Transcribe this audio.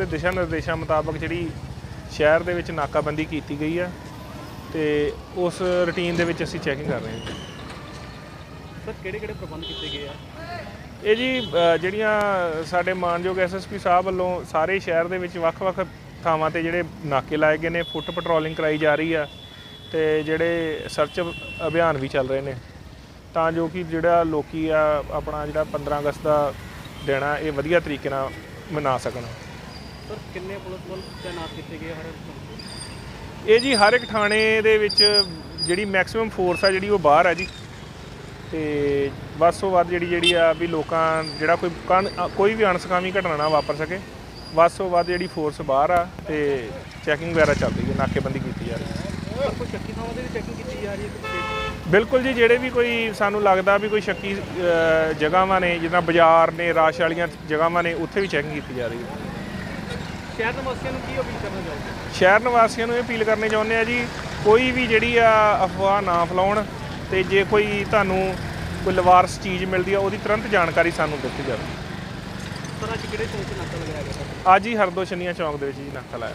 ਦਿਸ਼ਾ ਨਿਰਦੇਸ਼ਾਂ ਮੁਤਾਬਕ ਜਿਹੜੀ ਸ਼ਹਿਰ ਦੇ ਵਿੱਚ ਨਾਕਾਬੰਦੀ ਕੀਤੀ ਗਈ ਆ ਤੇ ਉਸ ਰੁਟੀਨ ਦੇ ਵਿੱਚ ਅਸੀਂ ਚੈਕਿੰਗ ਕਰ ਰਹੇ ਹਾਂ। ਸਰ ਕਿਹੜੇ ਕਿਹੜੇ ਪ੍ਰਬੰਧ ਕੀਤੇ ਗਏ ਆ? ਇਹ ਜੀ ਅ, ਜਿਹੜੀਆਂ ਸਾਡੇ ਮਾਨਯੋਗ ਐਸਐਸਪੀ ਸਾਹਿਬ ਵੱਲੋਂ ਸਾਰੇ ਸ਼ਹਿਰ ਦੇ ਵਿੱਚ ਵੱਖ-ਵੱਖ ਥਾਵਾਂ ਤੇ ਜਿਹੜੇ ਨਾਕੇ ਲਾਏ ਗਏ ਨੇ ਫੁੱਟ ਪੈਟਰੋਲਿੰਗ ਕਰਾਈ ਜਾ ਰਹੀ ਆ ਤੇ ਜਿਹੜੇ ਸਰਚ ਅਭਿਆਨ ਵੀ ਚੱਲ ਰਹੇ ਨੇ। ਤਾਂ ਜੋ ਕਿ ਜਿਹੜਾ ਲੋਕੀ ਆ ਆਪਣਾ ਜਿਹੜਾ 15 ਅਗਸਤ ਦਾ ਦਿਨ ਆ ਇਹ ਵਧੀਆ ਤਰੀਕੇ ਨਾਲ ਮਨਾ ਸਕਣ। ਸਰ ਕਿੰਨੇ ਪੁਲਿਸ ਬਲ ਤਾਇਨਾਤ ਕੀਤੇ ਗਏ ਹਰ ਇਹ ਜੀ ਹਰ ਇੱਕ ਥਾਣੇ ਦੇ ਵਿੱਚ ਜਿਹੜੀ ਮੈਕਸਿਮਮ ਫੋਰਸ ਆ ਜਿਹੜੀ ਉਹ ਬਾਹਰ ਆ ਜੀ। ਤੇ ਵੱਧ ਤੋਂ ਵੱਧ ਜਿਹੜੀ ਜਿਹੜੀ ਆ ਵੀ ਲੋਕਾਂ ਜਿਹੜਾ ਕੋਈ ਕਣ- ਕੋਈ ਵੀ ਅਣਸਕਾਮੀ ਘਟਨਾ ਨਾ ਵਾਪਰ ਸਕੇ। ਵੱਧ ਤੋਂ ਵੱਧ ਜਿਹੜੀ ਫੋਰਸ ਬਾਹਰ ਆ ਤੇ ਚੈਕਿੰਗ ਵਗੈਰਾ ਚੱਲ ਰਹੀ ਹੈ ਨਾਕੇਬੰਦੀ ਕੀਤੀ ਜਾ ਰਹੀ ਹੈ। ਸਰ ਕੋਈ ਸ਼ੱਕੀ ਥਾਵਾਂ ਤੇ ਵੀ ਚੈਕਿੰਗ ਕੀਤੀ ਜਾ ਰਹੀ ਹੈ ਕਿ ਬਿਲਕੁਲ ਜੀ ਜਿਹੜੇ ਵੀ ਕੋਈ ਸਾਨੂੰ ਲੱਗਦਾ ਵੀ ਕੋਈ ਸ਼ੱਕੀ ਅ, ਜਗ੍ਹਾਵਾਂ ਨੇ ਜਿੱਦਾਂ ਬਾਜ਼ਾਰ ਨੇ ਰਾਸ਼ ਵਾਲੀਆਂ ਜਗ੍ਹਾਵਾਂ ਨੇ ਉੱਥੇ ਵੀ ਚੈਕਿੰਗ ਕੀਤੀ ਜਾ ਰਹੀ ਹੈ। ਸ਼ਹਿਰ ਦੇ ਵਾਸੀਆਂ ਨੂੰ ਕੀ ਅਪੀਲ ਕਰਨਾ ਚਾਹੋਗੇ? ਸ਼ਹਿਰ ਨਿਵਾਸੀਆਂ ਨੂੰ ਇਹ ਅਪੀਲ ਕਰਨੀ ਚਾਹੁੰਦੇ ਆ ਜੀ ਕੋਈ ਵੀ ਜਿਹੜੀ ਆ ਅਫਵਾਹ ਨਾ ਫੈਲਾਉਣ ਤੇ ਜੇ ਕੋਈ ਤੁਹਾਨੂੰ ਕੋਈ ਲਵਾਰਸ ਚੀਜ਼ ਮਿਲਦੀ ਆ ਉਹਦੀ ਤੁਰੰਤ ਜਾਣਕਾਰੀ ਸਾਨੂੰ ਦਿੱਤੀ ਜਾਵੇ। ਸਰ ਅੱਜ ਕਿਹੜੇ ਚੌਂਕ 'ਤੇ ਨਾਕਾ ਲਗਾਇਆ ਗਿਆ? ਸਰ ਅੱਜ ਹੀ ਹਰਦੋ ਛੰਨੀਆਂ ਚੌਂਕ ਦੇ ਵਿੱਚ ਜੀ ਨਾਕਾ ਲਾਇਆ